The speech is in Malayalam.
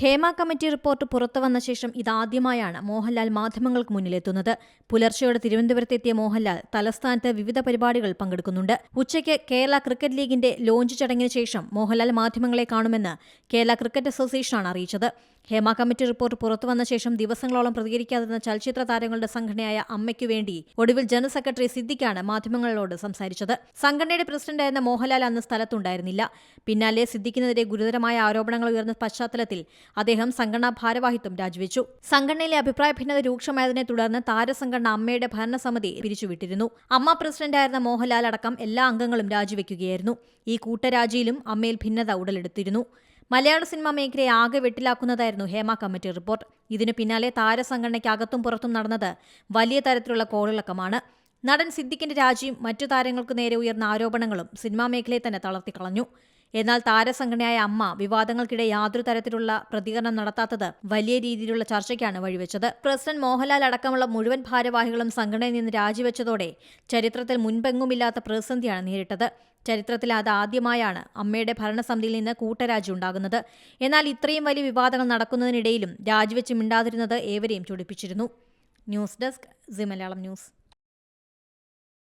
ഹേമ കമ്മിറ്റി റിപ്പോർട്ട് പുറത്തുവന്ന ശേഷം ഇതാദ്യമായാണ് മോഹൻലാൽ മാധ്യമങ്ങൾക്ക് മുന്നിലെത്തുന്നത്. പുലർച്ചെയോടെ തിരുവനന്തപുരത്തെത്തിയ മോഹൻലാൽ തലസ്ഥാനത്ത് വിവിധ പരിപാടികൾ പങ്കെടുക്കുന്നുണ്ട്. ഉച്ചയ്ക്ക് കേരള ക്രിക്കറ്റ് ലീഗിന്റെ ലോഞ്ച് ചടങ്ങിന് ശേഷം മോഹൻലാൽ മാധ്യമങ്ങളെ കാണുമെന്ന് കേരള ക്രിക്കറ്റ് അസോസിയേഷനാണ് അറിയിച്ചത്. ഹേമ കമ്മിറ്റി റിപ്പോർട്ട് പുറത്തുവന്ന ശേഷം ദിവസങ്ങളോളം പ്രതികരിക്കാതിരുന്ന ചലച്ചിത്ര താരങ്ങളുടെ സംഘടനയായ അമ്മയ്ക്കു വേണ്ടി ഒടുവിൽ ജനറൽ സെക്രട്ടറി സിദ്ദിഖാണ് മാധ്യമങ്ങളോട് സംസാരിച്ചത്. സംഘടനയുടെ പ്രസിഡന്റായിരുന്ന മോഹൻലാൽ അന്ന് സ്ഥലത്തുണ്ടായിരുന്നില്ല. പിന്നാലെ സിദ്ദിഖിനെതിരെ ഗുരുതരമായ ആരോപണങ്ങൾ ഉയർന്ന പശ്ചാത്തലത്തിൽ അദ്ദേഹം സംഘടനാ ഭാരവാഹിത്വം രാജിവെച്ചു. സംഘടനയിലെ അഭിപ്രായ ഭിന്നത രൂക്ഷമായതിനെ തുടർന്ന് താരസംഘടന അമ്മയുടെ ഭരണസമിതി പിരിച്ചുവിട്ടിരുന്നു. അമ്മ പ്രസിഡന്റായിരുന്ന മോഹൻലാൽ അടക്കം എല്ലാ അംഗങ്ങളും രാജിവെക്കുകയായിരുന്നു. ഈ കൂട്ടരാജിയിലും അമ്മയിൽ ഭിന്നത ഉടലെടുത്തിരുന്നു. മലയാള സിനിമാ മേഖലയെ ആകെ വെട്ടിലാക്കുന്നതായിരുന്നു ഹേമ കമ്മിറ്റി റിപ്പോർട്ട്. ഇതിനു പിന്നാലെ താരസംഘടനയ്ക്കകത്തും പുറത്തും നടന്നത് വലിയ തരത്തിലുള്ള കോളിളക്കമാണ്. നടൻ സിദ്ദിഖിന്റെ രാജിയും മറ്റു താരങ്ങൾക്കു നേരെ ഉയർന്ന ആരോപണങ്ങളും സിനിമാ മേഖലയെ തന്നെ തളർത്തിക്കളഞ്ഞു. എന്നാൽ താരസംഘടനയായ അമ്മ വിവാദങ്ങൾക്കിടെ യാതൊരു തരത്തിലുള്ള പ്രതികരണം നടത്താത്തത് വലിയ രീതിയിലുള്ള ചർച്ചയ്ക്കാണ് വഴിവെച്ചത്. പ്രസിഡന്റ് മോഹൻലാൽ അടക്കമുള്ള മുഴുവൻ ഭാരവാഹികളും സംഘടനയിൽ നിന്ന് രാജിവെച്ചതോടെ ചരിത്രത്തിൽ മുൻപെങ്ങുമില്ലാത്ത പ്രതിസന്ധിയാണ് നേരിട്ടത്. ചരിത്രത്തിൽ അത് ആദ്യമായാണ് അമ്മയുടെ ഭരണസമിതിയിൽ നിന്ന് കൂട്ടരാജി ഉണ്ടാകുന്നത്. എന്നാൽ ഇത്രയും വലിയ വിവാദങ്ങൾ നടക്കുന്നതിനിടയിലും രാജിവെച്ച് മിണ്ടാതിരുന്നത് ഏവരെയും ചൊടിപ്പിച്ചിരുന്നു. News desk C Malayalam news.